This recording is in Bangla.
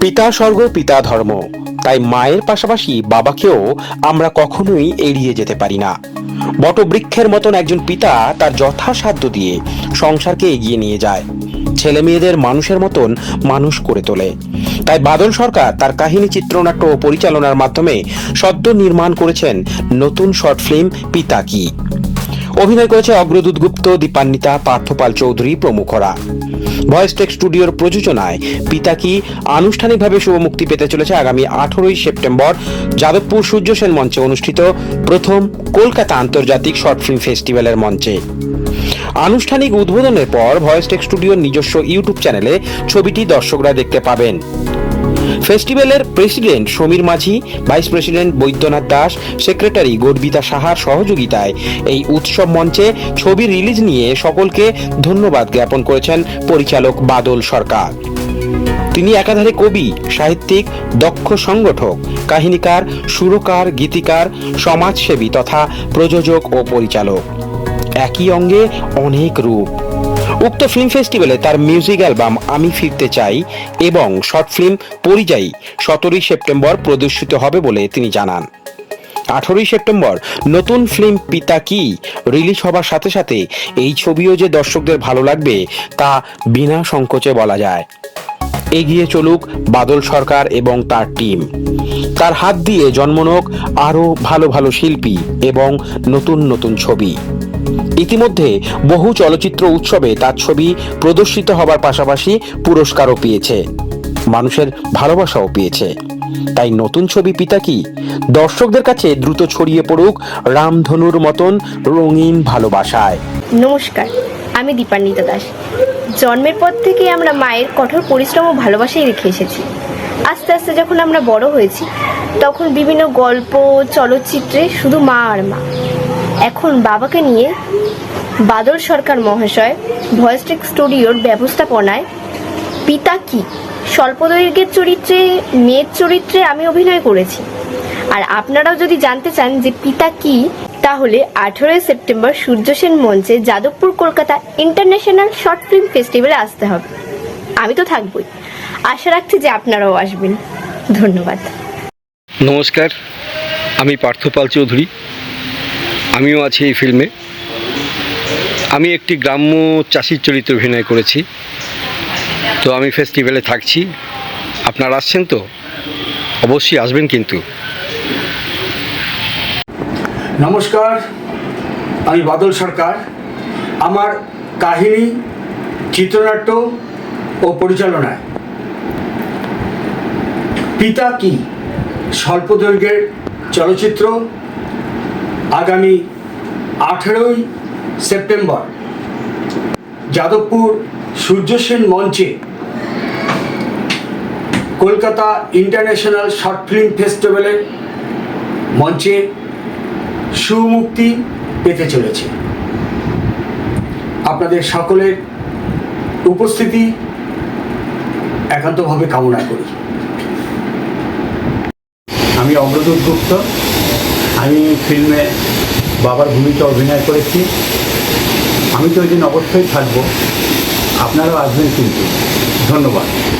পিতা স্বর্গ, পিতা ধর্ম। তাই মায়ের পাশাপাশি বাবাকেও আমরা কখনোই এড়িয়ে যেতে পারি না। বটবৃক্ষের মতন একজন পিতা তার যথাসাধ্য দিয়ে সংসারকে এগিয়ে নিয়ে যায়। ছেলে মেয়েদের মানুষের মতন মানুষ করে তোলে। তাই বাদল সরকার তার কাহিনী, চিত্রনাট্য ও পরিচালনার মাধ্যমে সদ্য নির্মাণ করেছেন নতুন শর্ট ফিল্ম, পিতা কি। অভিনয় করেছে অগ্রদূত গুপ্ত, দীপান্বিতা, পার্থপাল চৌধুরী, প্রমুখরা। ভয়েস টেক স্টুডিওর প্রযোজনায় পিতাকি আনুষ্ঠানিকভাবে শুভ মুক্তি পেতে চলেছে আগামী আঠারোই সেপ্টেম্বর যাদবপুর সূর্য সেন মঞ্চে অনুষ্ঠিত প্রথম কলকাতা আন্তর্জাতিক শর্ট ফিল্ম ফেস্টিভ্যালের মঞ্চে। আনুষ্ঠানিক উদ্বোধনের পর ভয়েস টেক স্টুডিওর নিজস্ব ইউটিউব চ্যানেলে ছবিটি দর্শকরা দেখতে পাবেন। ফেস্টিভ্যালের president Samir Majhi, vice president Baidyanath Das, secretary Garbita সাহার সহযোগিতায় এই উৎসব মঞ্চে ছবি রিলিজ নিয়ে সকলকে ধন্যবাদ জ্ঞাপন করেছেন পরিচালক বাদল সরকার। তিনি একাধারে কবি, সাহিত্যিক, দক্ষ সংগঠক, কাহিনীকার, সুরকার, গীতিকার, সমাজসেবী তথা প্রযোজক ও পরিচালক। একই অঙ্গে অনেক রূপ। উক্ত ফিল্ম ফেস্টিভ্যালে তার মিউজিক অ্যালবাম আমি ফিরতে চাই এবং শর্ট ফিল্ম পরিযায়ী সতেরোই সেপ্টেম্বর প্রদর্শিত হবে বলে তিনি জানান। আঠারোই সেপ্টেম্বর নতুন ফিল্ম পিতা কি রিলিজ হবার সাথে সাথে এই ছবিও যে দর্শকদের ভালো লাগবে তা বিনা সংকোচে বলা যায়। এগিয়ে চলুক বাদল সরকার এবং তার টিম তার হাত দিয়ে জন্মনোক আরও ভালো ভালো শিল্পী এবং নতুন নতুন ছবি। ইতিমধ্যে বহু চলচ্চিত্র উৎসবে তার ছবি প্রদর্শিত হবার পাশাপাশি পুরস্কারও পেয়েছে। মানুষের ভালোবাসাও পেয়েছে। তাই নতুন ছবি পিতা কি? দর্শকদের কাছে দ্রুত ছড়িয়ে পড়ুক রামধনুর মতন রঙিন ভালোবাসায়। নমস্কার, আমি দীপান্বিতা দাস। জন্মের পর থেকে আমরা মায়ের কঠোর পরিশ্রম ও ভালোবাসাই রেখে এসেছি। আস্তে আস্তে যখন আমরা বড় হয়েছি, তখন বিভিন্ন গল্প, চলচ্চিত্রে শুধু মা আর মা। এখন বাবাকে নিয়ে বাদল সরকার মহাশয় ভয়েসটেক স্টুডিওর ব্যবস্থাপনায় পিতা কি? স্বল্প দৈর্ঘ্যের চরিত্রে, মেয়ের চরিত্রে আমি অভিনয় করেছি। আর আপনারাও যদি জানতে চান যে পিতা কি, তাহলে আঠেরোই সেপ্টেম্বর সূর্যসেন মঞ্চে Jadavpur Kolkata international short film ফেস্টিভ্যালে আসতে হবে। আমি তো থাকবই। আশা রাখছি যে আপনারাও আসবেন। ধন্যবাদ। নমস্কার, আমি পার্থপাল চৌধুরী। আমিও আছি এই ফিল্মে। আমি একটি গ্রাম্য চাষির চরিত্রে অভিনয় করেছি। তো আমি ফেস্টিভ্যালে থাকছি। আপনারা আসছেন তো? অবশ্যই আসবেন কিন্তু। নমস্কার, আমি বাদল সরকার। আমার কাহিনী, চিত্রনাট্য ও পরিচালনায়। পিতা কি? স্বল্প দৈর্ঘ্যের চলচ্চিত্র আগামী আঠেরোই সেপ্টেম্বর যাদবপুর সূর্যসেন মঞ্চে কলকাতা ইন্টারন্যাশনাল শর্ট ফিল্ম ফেস্টিভ্যালের মঞ্চে সুমুক্তি পেতে চলেছে। আপনাদের সকলের উপস্থিতি একান্তভাবে কামনা করি। আমি অগ্রদূত গুপ্ত। আমি ফিল্মে বাবার ভূমিকা অভিনয় করেছি। আমি তো ওই দিন অবশ্যই থাকব। আপনারাও আসবেন কিন্তু। ধন্যবাদ।